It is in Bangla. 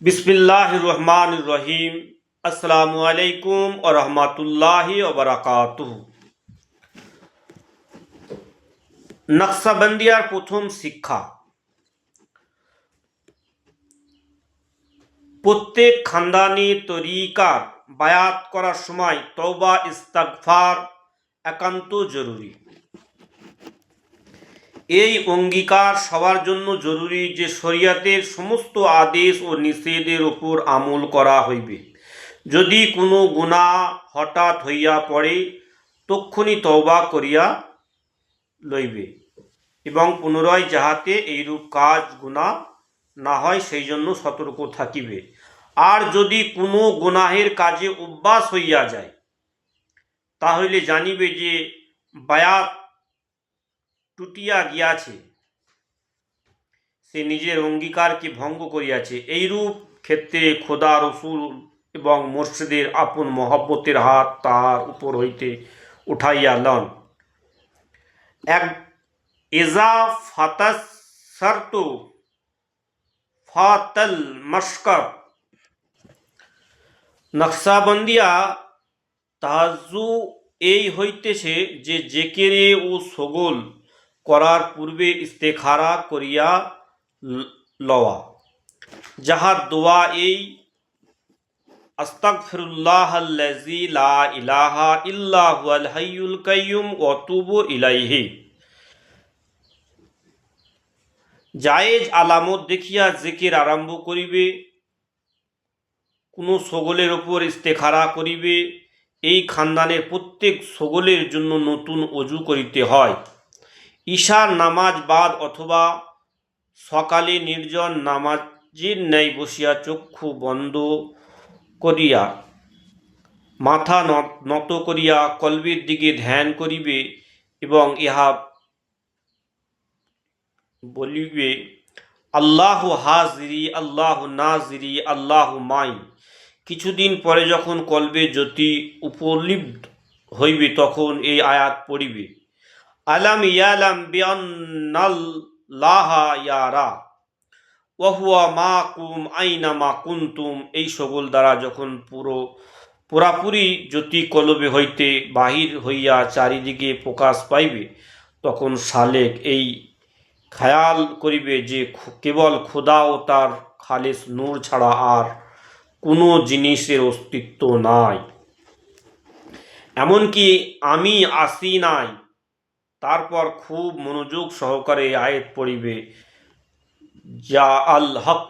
বিসমিল্লাহ রহমান রহিম। আসসালামু আলাইকুম ও রহমতুল্লাহ ওবরাকাতুহ নকশাবন্দিয়ার প্রথম শিক্ষা। প্রত্যেক খানদানি তরিকার বায়াত করার সময় তওবা, ইস্তাগফার একান্ত জরুরি। এই অঙ্গীকার সবার জন্য জরুরি যে শরিয়াতের সমস্ত আদেশ ও নিষেধের উপর আমল করা হইবে। যদি কোনো গুণা হঠাৎ হইয়া পড়ে তক্ষণি তওবা করিয়া লইবে এবং পুনরায় যাহাতে এইরূপ কাজ গুণা না হয়, সেই জন্য সতর্ক থাকিবে। আর যদি কোনো গুনাহের কাজে অভ্যাস হইয়া যায়, তাহলে জানিবে যে বায়াত টুটিয়া গিয়াছে। সে নিজের অঙ্গীকারকে ভঙ্গ করিয়াছে। এইরূপ ক্ষেত্রে খোদা রসুল এবং মুর্শিদের আপন মহব্বতের হাত তাহার উপর হইতে উঠাইয়া লন। এক এজা ফাতাস ফাতাল মস্কর নকশাবন্দিয়া তাজু এই হইতেছে যে জেকেরে ও সগোল করার পূর্বে ইস্তেখারা করিয়া লওয়া। যাহার দোয়া এই আস্তাগফিরুল্লাহ আল্লাযী লা ইলাহা ইল্লা হুয়াল হাইয়ুল কাইয়্যুম ইলাইহি। জায়েজ আলামত দেখিয়া জিকির আরম্ভ করিবে, কোনো সগলের ওপর ইস্তেখারা করিবে, এই খানদানের প্রত্যেক সগলের জন্য নতুন অজু করিতে হয়। ঈশার নামাজ বাদ অথবা সকালে নির্জন নামাজের ন্যায় বসিয়া চক্ষু বন্ধ করিয়া, মাথা নত করিয়া কলবের দিকে ধ্যান করিবে এবং ইহা বলিবে, আল্লাহ হাজিরি, আল্লাহ নাজিরি, আল্লাহ মাই। কিছুদিন পরে যখন কলবে জ্যোতি উপলব্ধ হইবে তখন এই আয়াত পড়িবে। আলাম ইয়ালাম বিআন্নাল্লাহা ইয়ারা। ওয়াহুয়া মা কুম আইনা মা কুন্তুম। এই সকল দ্বারা যখন পুরো পুরাপুরি জ্যোতি কলবে হইতে বাহির হইয়া চারিদিকে প্রকাশ পাইবে, তখন সালেক এই খেয়াল করিবে যে কেবল খোদা ও তার খালেস নূর ছাড়া আর কোনো জিনিসের অস্তিত্ব নাই। এমনকি আমি আসি নাই। তারপর খুব মনোযোগ সহকারে আয়াত পড়িবে। যা আল হক